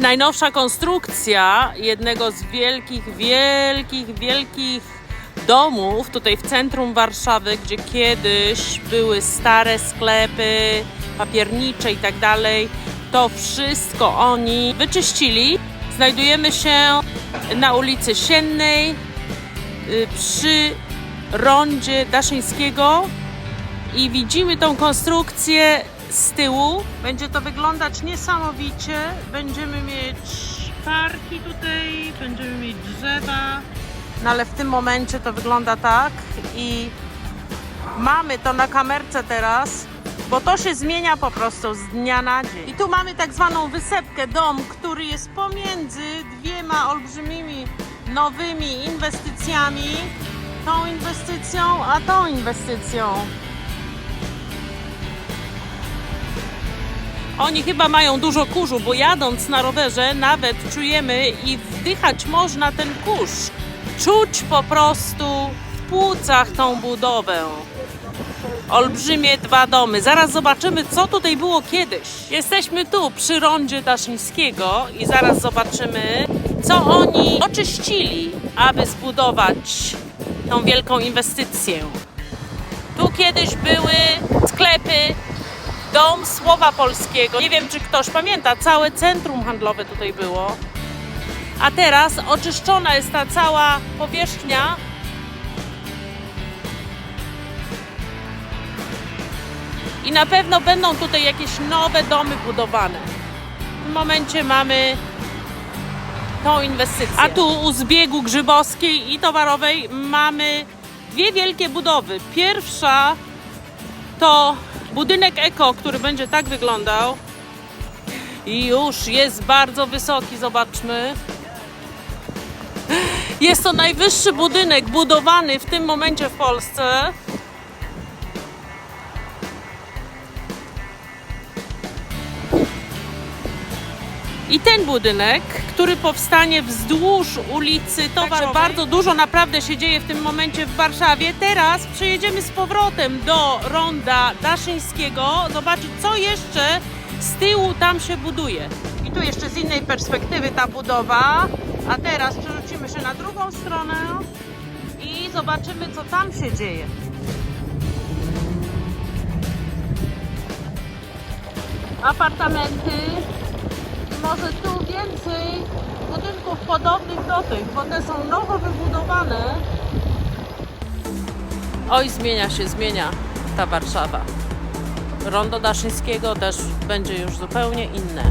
najnowsza konstrukcja jednego z wielkich, wielkich, wielkich domów tutaj w centrum Warszawy, gdzie kiedyś były stare sklepy papiernicze i tak dalej. To wszystko oni wyczyścili. Znajdujemy się na ulicy Siennej y, przy rondzie Daszyńskiego i widzimy tą konstrukcję z tyłu. Będzie to wyglądać niesamowicie. Będziemy mieć parki tutaj, będziemy mieć drzewa. No ale w tym momencie to wygląda tak i mamy to na kamerce teraz, bo to się zmienia po prostu z dnia na dzień. I tu mamy tak zwaną wysepkę, dom, który jest pomiędzy dwiema olbrzymimi nowymi inwestycjami. Tą inwestycją, a tą inwestycją. Oni chyba mają dużo kurzu, bo jadąc na rowerze nawet czujemy i wdychać można ten kurz. Czuć po prostu w płucach tą budowę. Olbrzymie dwa domy. Zaraz zobaczymy, co tutaj było kiedyś. Jesteśmy tu przy rondzie Daszyńskiego i zaraz zobaczymy, co oni oczyścili, aby zbudować tą wielką inwestycję. Tu kiedyś były sklepy, Dom Słowa Polskiego. Nie wiem, czy ktoś pamięta, całe centrum handlowe tutaj było. A teraz oczyszczona jest ta cała powierzchnia. I na pewno będą tutaj jakieś nowe domy budowane. W tym momencie mamy tą inwestycję. A tu u zbiegu Grzybowskiej i Towarowej mamy dwie wielkie budowy. Pierwsza to budynek eko, który będzie tak wyglądał. I już jest bardzo wysoki, zobaczmy. Jest to najwyższy budynek budowany w tym momencie w Polsce. I ten budynek, który powstanie wzdłuż ulicy Towarowej. Bardzo dużo naprawdę się dzieje w tym momencie w Warszawie. Teraz przejedziemy z powrotem do ronda Daszyńskiego, zobaczyć co jeszcze z tyłu tam się buduje. I tu jeszcze z innej perspektywy ta budowa. A teraz przerzucimy się na drugą stronę i zobaczymy co tam się dzieje. Apartamenty, może tu więcej budynków podobnych do tych, bo te są nowo wybudowane. Oj, zmienia się, zmienia ta Warszawa. Rondo Daszyńskiego też będzie już zupełnie inne.